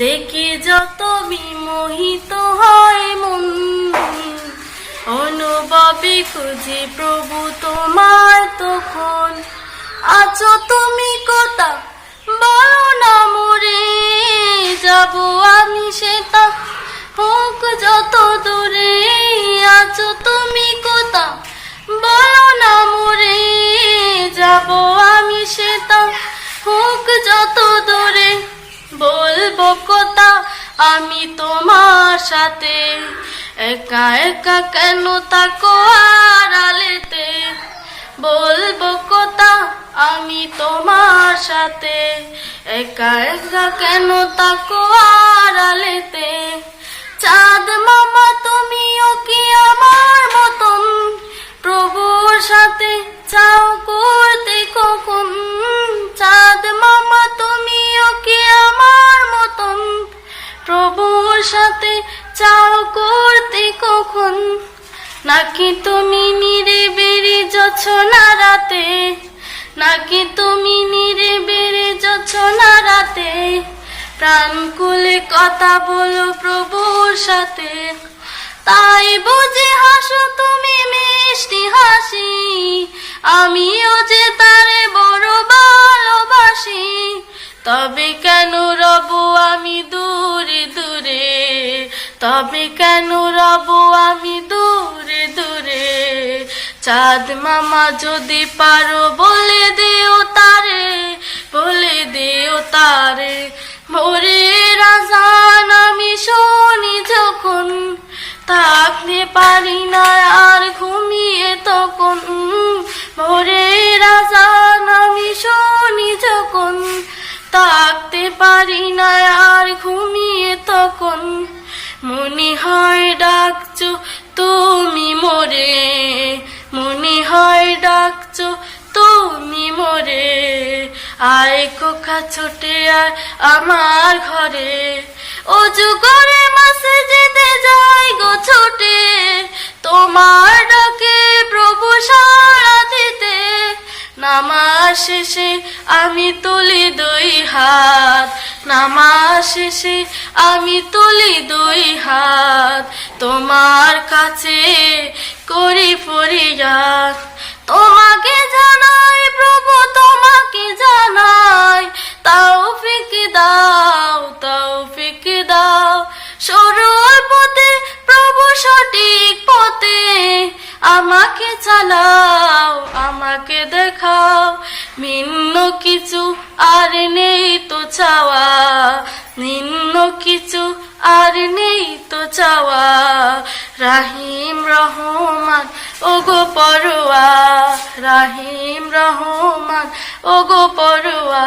দেখে যত বিমোহিত হয় মন অনুভবে খুঁজে প্রভু তোমার তখন। আছো তুমি কথা, বলো না মোরে, যাব আমি সেটা হোক যত দূরে, আছো তুমি কথা, বলো না মোরে, যাব আমি সেটা হোক যত দূরে কথা আমি তোমার সাথে। একা একা কেন তাকো আড়ালেতে? বলব কথা আমি তোমার সাথে। একা একা কেন তাকো আড়ালেতে? চাও করতে কখন? নাকি তুমি নিরে বেড়ে যাচ্ছ না রাতে? নাকি তুমি নিরে বেড়ে যাচ্ছ না রাতে? প্রাণ খুলে কথা বলো প্রভুর সাথে। তাই বুঝে হাসো তুমি মিষ্টি হাসি। আমিও যে তারে বড় ভালোবাসি। তবে তবে কেন রব আমি দূরে দূরে? চাঁদ মামা যদি পারো বলে দিও তারে, বলে দিও তারে। ভোরে রাজান আমি শুনি যখন, থাকতে পারি না আর ঘুমিয়ে তখন। ভোরে রাজান আমি শুনি যখন, থাকতে পারি না আর ঘুমিয়ে তখন। মনে হয় ডাকছো তুমি মোরে। মনে হয় ডাকছো তুমি মোরে। আয় কোখা ছোটে আয় আমার ঘরে। অজু করে মাসে যেতে যাই গো ছোটে। তোমার ডাকে প্রভু সারা দিতে। নামাজ শেষে আমি তুলি দুই হাত। নামাজ শেষে আমি তুলি দুই হাত। তোমার কাছে করি ফরিয়াদ। তোমাকে জানাই প্রভু, তোমাকে জানাই। তাও ফিকে দাও তাও ফিকে দাও। সরল পথে, প্রভু সঠিক পথে আমাকে চালাও আমাকে নিন্ন কিছু আর নেই তো চাওয়া। নিন্ন কিছু আর নেই তো চাওয়া। রাহিম রহমান ও গো পড়ুয়া রাহিম রহমান ও গো পড়ুয়া